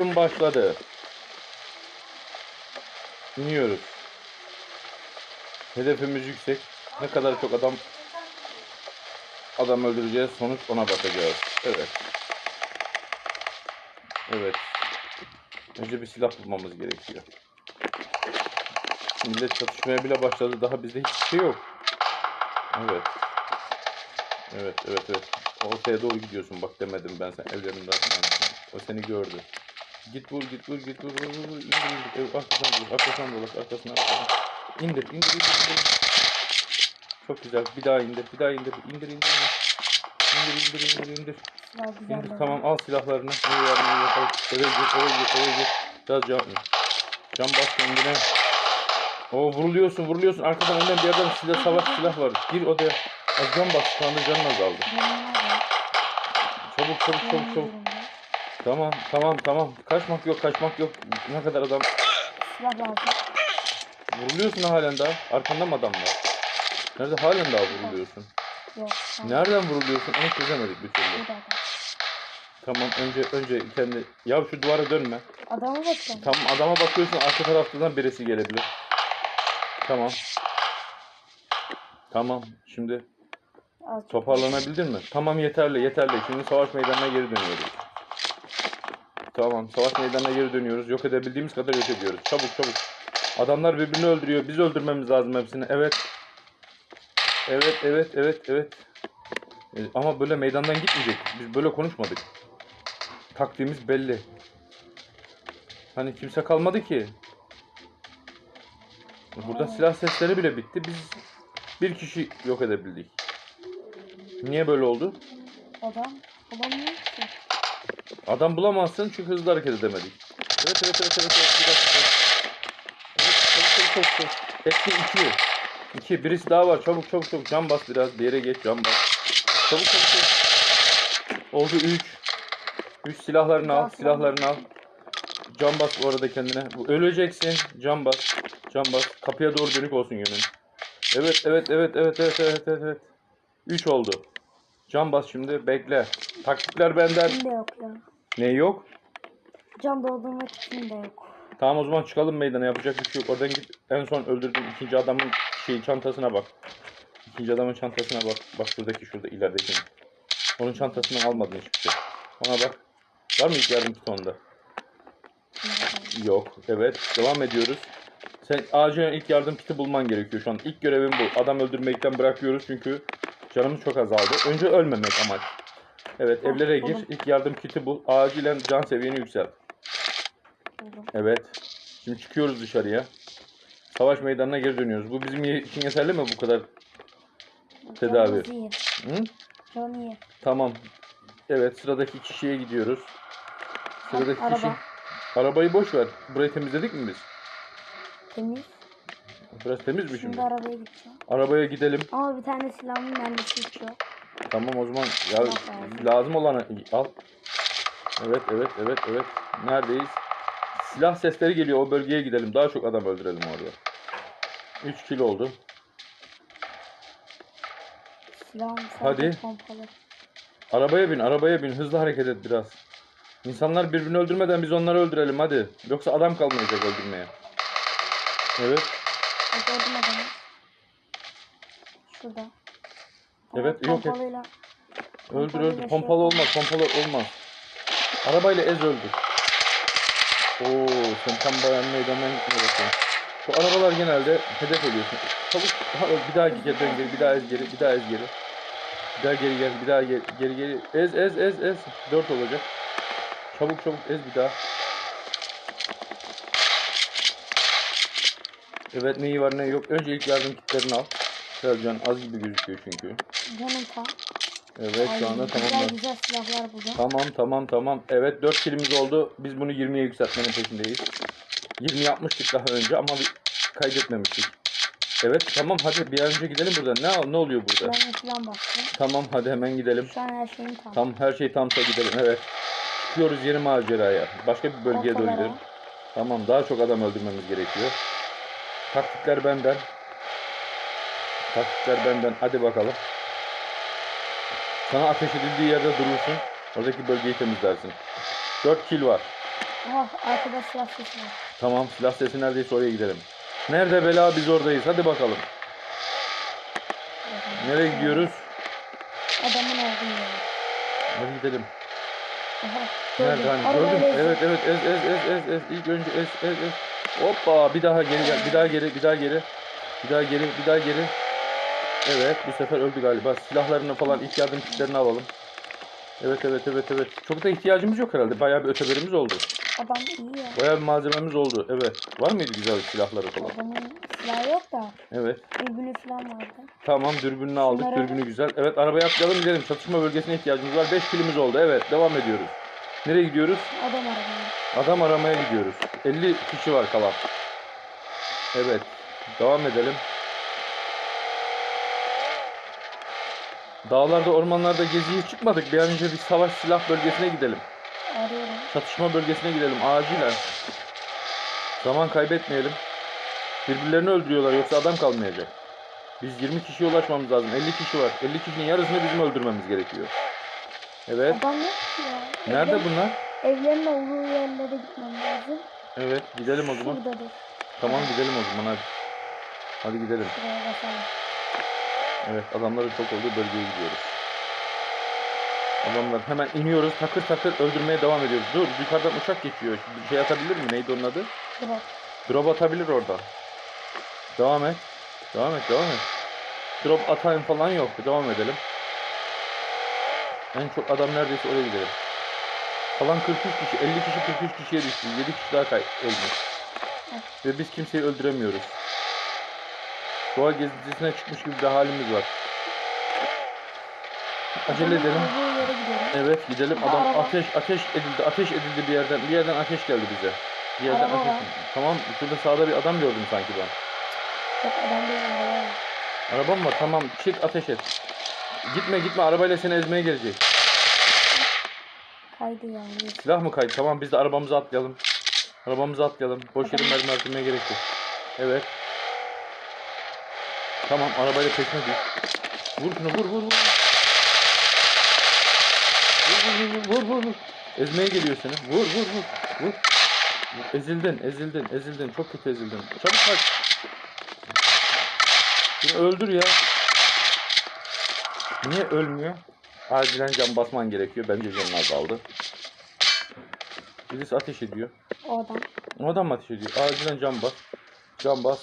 başladı. İniyoruz. Hedefimiz yüksek. Ne kadar çok adam adam öldüreceğiz. Sonuç ona bakacağız. Evet. Evet. Önce bir silah bulmamız gerekiyor. Millet çatışmaya bile başladı. Daha bizde hiçbir şey yok. Evet. Evet, evet, evet. Ortaya doğru gidiyorsun. Bak demedim ben sen evlerinden. O seni gördü. Git vur, git vur, git vur, vur, vur, vur. İndir, indir. Arkasından vur, arkasından dolaş, arkasından, arkasından. İndir, indir, indir, indir. Çok güzel. Bir daha indir, bir daha indir. İndir, indir, indir. İndir, indir, indir, indir. İndir, tamam al silahlarını. Ne ne yok. Eve gir, eve gir, eve gir. Biraz can, can bas kendine. Oo vuruluyorsun, vuruluyorsun. Arkadan önden bir yerden silah, savaş silah var. Gir odaya. Az can bas. Şu anda canın azaldı. Çabuk, çabuk, çabuk, çabuk. Tamam, tamam, tamam. Kaçmak yok, kaçmak yok. Ne kadar adam Silah lazım. vuruluyorsun halen daha. Arkanda mı adam var? Nerede halen daha vuruluyorsun? Yok. tamam. Nereden vuruluyorsun? Onu çözemedik bir türlü. Burada adam. Tamam, önce önce kendi... Ya şu duvara dönme. Adamı bakıyorum. Tamam, adama bakıyorsun arka taraftan birisi gelebilir. Tamam. Tamam, şimdi Az. Toparlanabildin mi? Tamam yeterli yeterli. Şimdi savaş meydanına geri dönüyoruz. Tamam savaş meydanına geri dönüyoruz. Yok edebildiğimiz kadar yok ediyoruz. Çabuk çabuk. Adamlar birbirini öldürüyor. Biz öldürmemiz lazım hepsini. Evet. Evet evet evet evet. E, Ama böyle meydandan gitmeyecek. Biz böyle konuşmadık. Taktiğimiz belli. Hani kimse kalmadı ki. Burada silah sesleri bile bitti. Biz bir kişi yok edebildik. Niye böyle oldu? Adam. Bulamıyor ki. Adam bulamazsın çünkü hızlı hareket edemedik. Evet evet evet evet. evet. Bir dakika. Çabuk çabuk çabuk. Etti iki. İki. Birisi daha var. Çabuk çabuk çabuk. Can bas biraz. Bir yere geç. Can bas. Çabuk çabuk çabuk. Oldu üç. Üç silahlarını al. Silahlarını al. Can bas bu arada kendine. Bu öleceksin. Can bas. Can bas. Kapıya doğru dönük olsun yönün. Evet evet evet evet evet evet evet. evet. Üç oldu. Can bas şimdi. Bekle. Taktikler benden. Kim de yok ya. Ne yok? Can doldurmak için de yok. Tamam o zaman çıkalım meydana yapacak bir şey yok. Oradan git en son öldürdüğün ikinci adamın şey çantasına bak. İkinci adamın çantasına bak. Bak şuradaki şurada ilerideki. Onun çantasından almadın hiçbir şey. Ona bak. Var mı ilk yardım kiti onda? Yok. Evet. Devam ediyoruz. Sen acilen ilk yardım kiti bulman gerekiyor şu an. İlk görevim bu. Adam öldürmekten bırakıyoruz çünkü canımız çok azaldı. Önce ölmemek amaç. Evet evlere gir. buldum. İlk yardım kiti bul. Acilen can seviyeni yükselt. Buldum. Evet. Şimdi çıkıyoruz dışarıya. Savaş meydanına geri dönüyoruz. Bu bizim için yeterli mi bu kadar? Tedavi. Canımız iyi. Hı? Can iyi. Tamam. Evet sıradaki kişiye gidiyoruz. Sıradaki araba. kişi. Arabayı boş ver. Burayı temizledik mi biz? Temiz. Biraz temiz mi şimdi? Şimdi arabaya gideceğim. Arabaya gidelim. Ama bir tane silahımın mermisi uçuyor. Tamam o zaman ya lazım. olanı al. Evet evet evet evet. Neredeyiz? Silah sesleri geliyor. O bölgeye gidelim. Daha çok adam öldürelim orada. 3 kilo oldu. Silahım Hadi. pompalı. Arabaya bin, arabaya bin. Hızlı hareket et biraz. İnsanlar birbirini öldürmeden biz onları öldürelim hadi. Yoksa adam kalmayacak öldürmeye. Evet. O gördüm adamı. Şurada. Evet, yok et. pompalıyla- Öldür öldür. şey Pompalı olmaz, pompalı olmaz. Arabayla ez öldür. Oo, sen tam bayan meydandan gitmiyorsun. Bu arabalar genelde hedef oluyorsun. Çabuk, ha, bir daha geri dön geri, bir daha ez geri, bir daha ez geri. Bir daha geri gel, bir daha geri geri. geri. Ez ez ez ez. Dört olacak. Çabuk çabuk ez bir daha. Evet neyi var ne yok. Önce ilk yardım kitlerini al. Biraz can az gibi gözüküyor çünkü. Canım tam. Evet şu anda güzel tamamladık. güzel silahlar buldum. Tamam tamam tamam. Evet 4 kilimiz oldu. Biz bunu 20'ye yükseltmenin peşindeyiz. 20 yapmıştık daha önce ama kaydetmemiştik. Evet tamam hadi bir an önce gidelim buradan. Ne ne oluyor burada? Ben falan bastım. Tamam hadi hemen gidelim. Şu an her şeyim tam. Tam her şey tamsa gidelim. Evet. Çıkıyoruz yeni maceraya. Başka bir bölgeye doğru gidelim. Tamam daha çok adam öldürmemiz gerekiyor. Taktikler benden. Taktikler benden. Hadi bakalım. Sana ateş edildiği yerde durursun. Oradaki bölgeyi temizlersin. 4 kill var. Aha arkada silah sesi var. Tamam silah sesi neredeyse oraya gidelim. Nerede bela biz oradayız. Hadi bakalım. Nereye gidiyoruz? Adamın olduğu yere. Hadi gidelim. Aha. Nerede gördüm. hani gördüm. ezdim. Evet evet ez ez ez ez ez. İlk önce ez ez ez. Hoppa bir daha geri gel. Bir daha geri bir daha geri. Bir daha geri bir daha geri. Evet bu sefer öldü galiba. Silahlarını falan ilk yardım kitlerini alalım. Evet evet evet evet. Çok da ihtiyacımız yok herhalde. Bayağı bir öteberimiz oldu. Adam iyi ya. Bayağı bir malzememiz oldu. Evet. Var mıydı güzel silahları falan? Adamın silahı yok da. Evet. Dürbünü falan vardı. Tamam dürbününü aldık. Şunlara- Dürbünü güzel. Evet arabaya atlayalım gidelim. Çatışma bölgesine ihtiyacımız var. 5 kilimiz oldu. Evet devam ediyoruz. Nereye gidiyoruz? Adam arabaya. Adam aramaya gidiyoruz. 50 kişi var kalan. Evet. Devam edelim. Dağlarda, ormanlarda geziye çıkmadık. Bir an önce bir savaş silah bölgesine gidelim. Arıyorum. Çatışma bölgesine gidelim acilen. Zaman kaybetmeyelim. Birbirlerini öldürüyorlar yoksa adam kalmayacak. Biz 20 kişiye ulaşmamız lazım. 50 kişi var. 50 kişinin yarısını bizim öldürmemiz gerekiyor. Evet. Adam yok ki ya. Nerede Evler- bunlar? Evlerin olduğu yerlere gitmem lazım. Evet, gidelim o zaman. Şuradadır. Tamam gidelim o zaman hadi. Hadi gidelim. Şuraya basalım. Evet, adamların çok olduğu bölgeye gidiyoruz. Adamlar hemen iniyoruz, takır takır öldürmeye devam ediyoruz. Dur, yukarıdan uçak geçiyor. Bir şey atabilir mi? Neydi onun adı? Drop. Drop atabilir orada. Devam et. Devam et, devam et. Drop atan falan yok. Devam edelim. En çok adam neredeyse oraya gidelim. Kalan 43 kişi, 50 kişi 43 kişiye düştü. 7 kişi daha kay ölmüş. Ve biz kimseyi öldüremiyoruz. Doğa gezisine çıkmış gibi bir halimiz var. Acele edelim. Evet gidelim. Adam araba. ateş ateş edildi. Ateş edildi bir yerden. Bir yerden ateş geldi bize. Bir yerden Araba ateş. var. Tamam. Şurada sağda bir adam gördüm sanki ben. Yok adam değil araba var. Arabam var. Tamam. Çık ateş et. Gitme gitme. Arabayla seni ezmeye gelecek. Kaydı yani. Silah mı kaydı? Tamam biz de arabamıza atlayalım. Arabamıza atlayalım. Boş yere mermi gerek yok. Evet. Tamam arabayla peşine düş. Vur şunu vur vur vur. Vur vur vur vur vur vur. Ezmeye geliyor seni. Vur vur vur. Vur. Ezildin ezildin ezildin. Çok kötü ezildin. Çabuk kaç. Şunu öldür ya. Niye ölmüyor? Acilen can basman gerekiyor. Bence canın azaldı. Birisi ateş ediyor. O adam. O adam mı ateş ediyor? Acilen can bas. Can bas.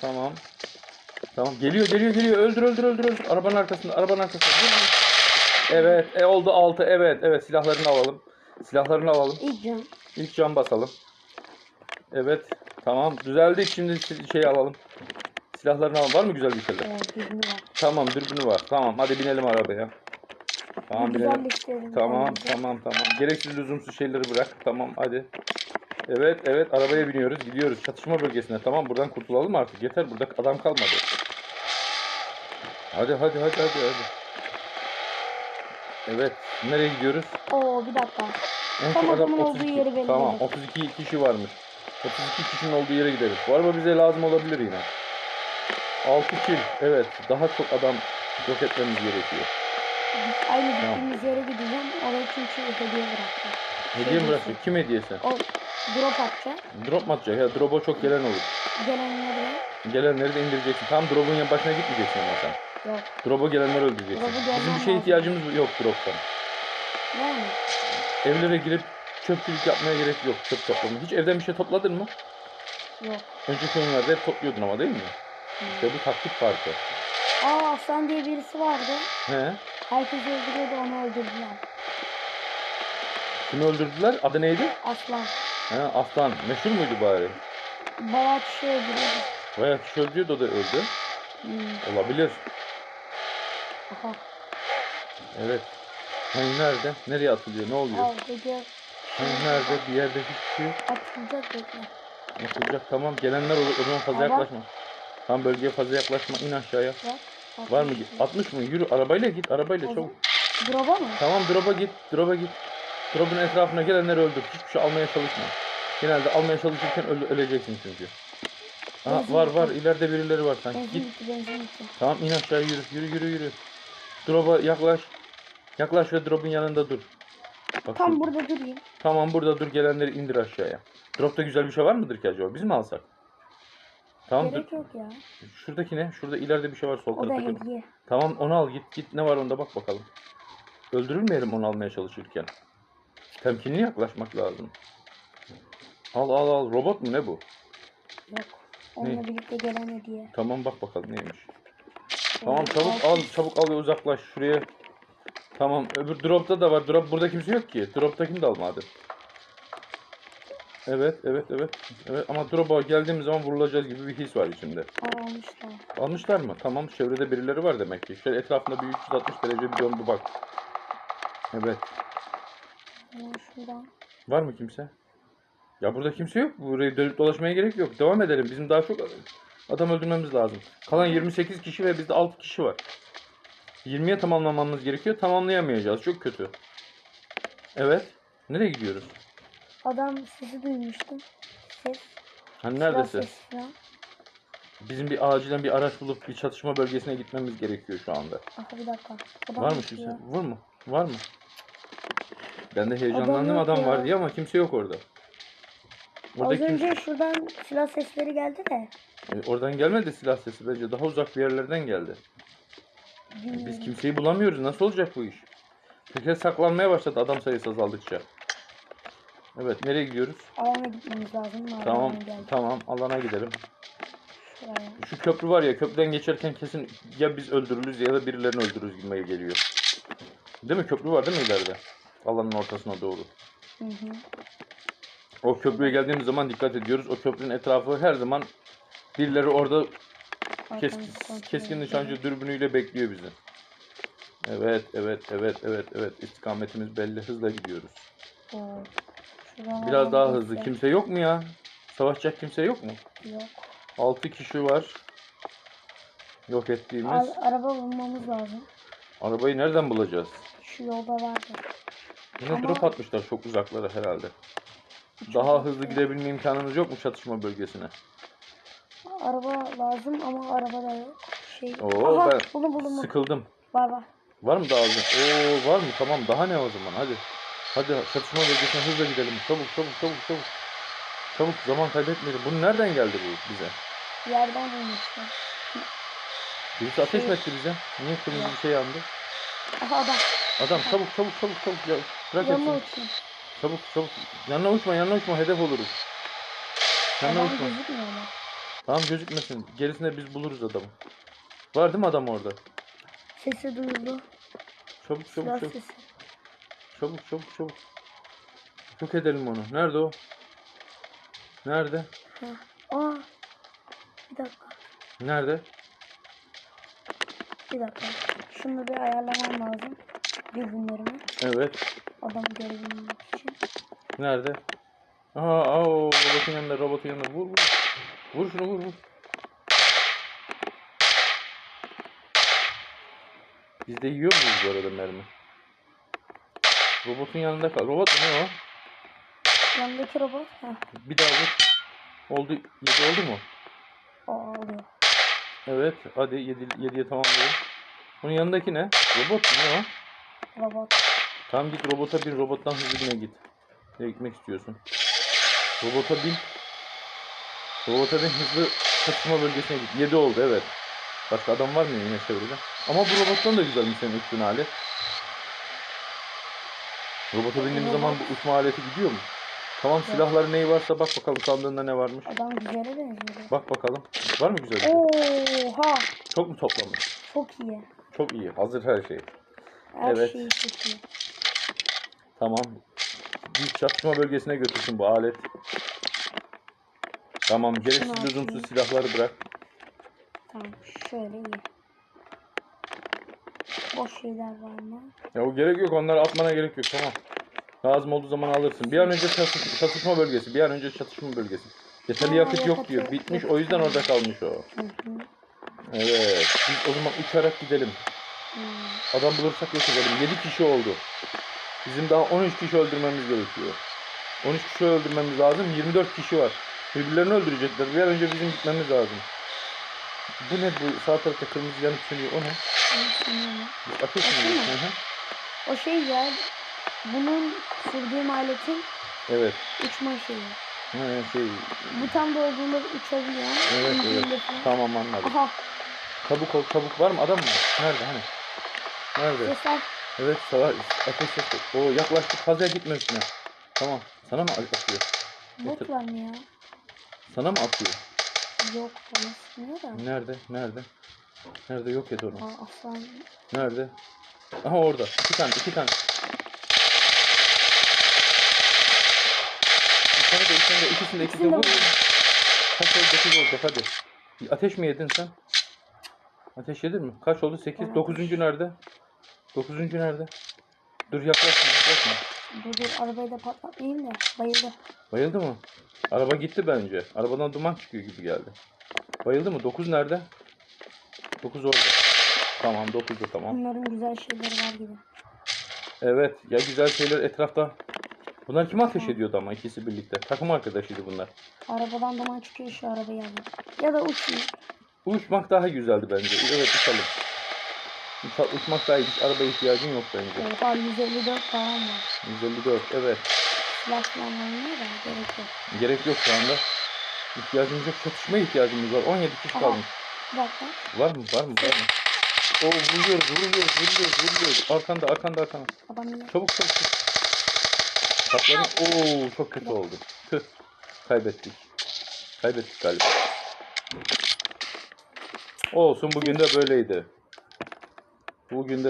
Tamam. Tamam. Geliyor geliyor geliyor. Öldür öldür öldür öldür. Arabanın arkasında. Arabanın arkasında. Evet. E, oldu 6. Evet. Evet. Silahlarını alalım. Silahlarını alalım. İlk can. İlk can basalım. Evet. Tamam. Düzeldik. Şimdi şey alalım. Silahlarını alalım. Var mı güzel bir şeyler? O dürbünü var. Tamam. Dürbünü var. Tamam. Hadi binelim arabaya. Tamam binelim. Güzelliklerini Tamam bence. tamam tamam. Gereksiz lüzumsuz şeyleri bırak. Tamam hadi. Evet evet arabaya biniyoruz gidiyoruz çatışma bölgesine. Tamam buradan kurtulalım artık. Yeter burada adam kalmadı. Hadi hadi hadi hadi hadi. Evet nereye gidiyoruz? Oo bir dakika. En Tam çok adam olduğu 32. yeri belli Tamam değil. 32 kişi varmış. 32 kişinin olduğu yere gideriz. Bu araba bize lazım olabilir yine. 6 kill. Evet daha çok adam yok etmemiz gerekiyor. Aynı Tamam. gittiğimiz yere gideceğim. Oraya çünkü hediye bırakacağım. Hediye mi bırakacak? Kim hediyesi? O drop atacak. Drop mu atacak? Ya drop'a çok gelen olur. Gelenlere Gelenleri de indireceksin. Tam drop'un yan başına gitmeyeceksin ama sen. yok. Drop'a gelenleri öldüreceksin. Drop'u Bizim bir şeye lazım. ihtiyacımız yok drop'tan. Yani Evlere girip çöpçülük yapmaya gerek yok. Çöp toplama. Hiç evden bir şey topladın mı? yok. Önceki oyunlarda hep topluyordun ama değil mi? İşte bu taktik farkı. Aa Aslan diye birisi vardı. He? Herkes öldürüyordu onu öldürdüler. Kimi öldürdüler? Adı neydi? Aslan. He, Aslan. Meşhur muydu bari? Bayağı kişi öldürüyordu. Bayağı kişi öldürüyordu o da öldü. Hmm. Olabilir. Aha. Evet. Hani nerede? Nereye atılıyor? Ne oluyor? Al Hani nerede? Bir yerde şey yok. atılacak bekle. Atılacak tamam. Gelenler olur. O zaman fazla Araba. yaklaşma. Tam bölgeye fazla yaklaşma. İn aşağıya. Bak. Var mı? bakayım. 60 mı? Yürü arabayla git. Arabayla Olur. çabuk. Drop'a mı? Tamam drop'a git. Drop'a git. Drop'un etrafına gelenleri öldür. Hiçbir şey almaya çalışma. Genelde almaya çalışırken öle- öleceksin çünkü. Aha, Benzin var var. İleride birileri var sanki. Benzin Git. bitti benzin bitti. Tamam in aşağı yürü. Yürü yürü yürü. Drop'a yaklaş. Yaklaş ve drop'un yanında dur. Bak Tam şu- burada durayım. Tamam burada dur gelenleri indir aşağıya. Dropta güzel bir şey var mıdır ki acaba? Biz mi alsak? Tamam dur. Gerek yok ya. Şuradaki ne? Şurada ileride bir şey var sol O da tarafta. hediye. Tamam onu al git git ne var onda bak bakalım. Öldürülmeyelim onu almaya çalışırken. Temkinli yaklaşmak lazım. Al al al robot mu ne bu? Yok. Onunla birlikte gelen hediye. Tamam bak bakalım neymiş. Tamam Ee, çabuk altı- al çabuk al ve uzaklaş şuraya. Tamam öbür dropta da var. Drop burada kimse yok ki. Droptakini de alma hadi. Evet evet evet. Evet ama drop'a geldiğimiz zaman vurulacağız gibi bir his var içimde. Aa, almışlar. Almışlar mı? Tamam çevrede birileri var demek ki. Şöyle etrafında bir 360 derece bir dön bir bak. Evet. Aa, şuradan. Var mı kimse? Ya burada kimse yok. Burayı dönüp dolaşmaya gerek yok. Devam edelim. Bizim daha çok adam öldürmemiz lazım. Kalan 28 kişi ve bizde 6 kişi var. 20'ye tamamlamamız gerekiyor. Tamamlayamayacağız. Çok kötü. Evet. Nereye gidiyoruz? Adam sesi duymuştum. Ses. Hani neredesin? Bizim bir acilen bir araç bulup bir çatışma bölgesine gitmemiz gerekiyor şu anda. Aha bir dakika. Adam Var mı kimse? Var mı? Var mı? Ben de heyecanlandım adam, ya. var diye ama kimse yok orada. Orada Az kimse- önce şuradan silah sesleri geldi de. E, Oradan gelmedi silah sesi bence. Daha uzak bir yerlerden geldi. Biz Bilmiyorum. kimseyi bulamıyoruz. Nasıl olacak bu iş? Herkes saklanmaya başladı adam sayısı azaldıkça. Evet nereye gidiyoruz? Alana gitmemiz lazım. Tamam Merdivene geldik. tamam alana gidelim. Şuraya. Şu köprü var ya köprüden geçerken kesin ya biz öldürürüz ya da birilerini öldürürüz gibi geliyor. Değil mi? Köprü var değil mi ileride? Alanın ortasına doğru. Hı hı. O köprüye geldiğimiz zaman dikkat ediyoruz. O köprünün etrafı her zaman birileri orada keskin edelim. nişancı dürbünüyle bekliyor bizi. Evet, evet, evet, evet, evet. İstikametimiz belli. Hızla gidiyoruz. Şuradan Biraz daha hızlı. Kimse yok mu ya? Savaşacak kimse yok mu? Yok. 6 kişi var. Yok ettiğimiz. Ar- araba bulmamız lazım. Arabayı nereden bulacağız? Şu yolda vardı. Yine Ama- drop atmışlar çok uzaklara herhalde. Daha hızlı gidebilme imkanımız yok mu çatışma bölgesine? Araba lazım ama araba da. Şey. Oo, Aha ben buldum buldum. Sıkıldım. Var var. Var mı daha hızlı? Oo var mı? Tamam daha ne o zaman hadi. Hadi çatışma bölgesine hızla gidelim. Çabuk çabuk çabuk çabuk. Çabuk zaman kaybetmeyelim. Bu nereden geldi bu bize? Yerden bulmuşlar. Birisi ateş mi Şey- etti bize? Niye kırmızı bir şey yandı? Aha adam. Adam çabuk çabuk çabuk çabuk ya. Bırak Yanına etsin. uçsun. Çabuk çabuk. Yanına uçma yanına uçma hedef oluruz. Yanına Adam uçma. gözükmüyor ama. Tamam gözükmesin. Gerisinde biz buluruz adamı. Var değil mi adam orada? Sesi duyuldu. Çabuk Silah çabuk çabuk. sesi. Çabuk çabuk çabuk. Yok edelim onu. Nerede o? Nerede? Ha. Aa. Bir dakika. Nerede? Bir dakika. Şunu bir ayarlamam lazım. Dürbünlerimi. Evet. Adamı görebilmek için. Nerede? Aha, aa, robotun yanında, robotun yanında. Vur vur. Vur şunu vur vur. Biz de yiyor muyuz bu arada mermi? Robotun yanında kal. Robot ne o? Yanındaki robot. Heh. Bir daha vur. Oldu. Yedi oldu mu? O alıyor. Evet. Hadi yedi, yediye tamamlayalım. Bunun yanındaki ne? Robot mu ne o? Robot. Tamam git robota bin. Robottan hızlı git. Nereye gitmek istiyorsun? Robota bin. Robota bin hızlı çatışma bölgesine git. 7 oldu evet. Başka adam var mı yine çevrede? Ama bu robottan da güzelmiş senin üstün alet. Robota bindiğimiz Robot. zaman bu uçma aleti gidiyor mu? Tamam silahları neyi varsa bak bakalım sandığında ne varmış. Adam güzele benziyor. Bak bakalım. Var mı güzel bir şey? Oha. Çok mu toplamış? Çok iyi. Çok iyi. Hazır her şey. Her Evet. şey çok iyi. Tamam. Bir çatışma bölgesine götürsün bu alet. Tamam. Gereksiz lüzumsuz silahları bırak. Tamam. Şöyle iyi. Boş şeyler var mı? Ya o gerek yok. Onları atmana gerek yok. Tamam. Lazım olduğu zaman alırsın. Bir an önce çatış- çatışma bölgesi. Bir an önce çatışma bölgesi. Yeterli yakıt yok diyor. Bitmiş. O yüzden orada kalmış o. Hı hı. Evet. Biz o zaman uçarak gidelim. Hmm. Adam bulursak yok edelim. 7 kişi oldu. Bizim daha 13 kişi öldürmemiz gerekiyor. 13 kişi öldürmemiz lazım. 24 kişi var. Birbirlerini öldürecekler. Bir an önce bizim gitmemiz lazım. Bu ne bu? Sağ tarafta kırmızı yanıp sönüyor. O ne? Biz ateş mi? Hı hı. O şey ya Bunun sürdüğüm aletin Evet. uçma şeyi. Ha, şey. Bu tam dolduğunda uçabiliyor. Evet İndiğinde evet. falan. Tamam anladım. Aha Çabuk ol çabuk. Var mı adam mı? Nerede hani? Nerede? sesler. Evet savaş. Ateş sesi. Oo yaklaştık. Fazla gitme üstüne. Tamam. Sana mı atıyor? Var mı ya? Sana mı atıyor? Yok bana sıkmıyor da. Nerede? Nerede? Nerede? Yok et onu. Aa, aslan. Nerede? Aha orada. İki tane, iki tane. Bir tane de, tane de, ikisinde, ikisinde. İkisinde Vur. vur. Kaç oldu? Dokuz oldu. Hadi. Ateş mi yedin sen? Ateş yedin mi? Kaç oldu? Sekiz. Dokuzuncu nerede? Dokuzuncu nerede? Dur yaklaşma, yaklaşma. Dur dur arabayı da patlatmayayım da. Bayıldı. Bayıldı mı? Araba gitti bence. Arabadan duman çıkıyor gibi geldi. Bayıldı mı? Dokuz nerede? Dokuz orada. Tamam, dokuz da tamam. Bunların güzel şeyleri var gibi. Evet ya güzel şeyler etrafta. Bunlar kim ateş ediyordu ama ikisi birlikte? Takım arkadaşıydı bunlar. Arabadan duman çıkıyor şu arabayı. Ya da uçayım. Uçmak daha güzeldi bence. Evet uçalım. Uça- uçmak daha iyi. Hiç arabaya ihtiyacın yok bence. Oha 154 param var. 154 evet. Silah falan oynuyor da gerek yok. Gerek yok şu anda. İhtiyacımız yok. Çatışmaya ihtiyacımız var. 17 kişi Aha. kalmış. Bir dakika. Var mı? Var mı? Var mı? Oo vuruyoruz, vuruyoruz, vuruyoruz, vuruyoruz. Arkanda, arkanda, arkanda. Adam iyi. Çabuk, çabuk, çabuk. Patladı. Oo çok kötü oldu. Tüh. Kaybettik. Kaybettik galiba. Olsun bugün de böyleydi. Bugün de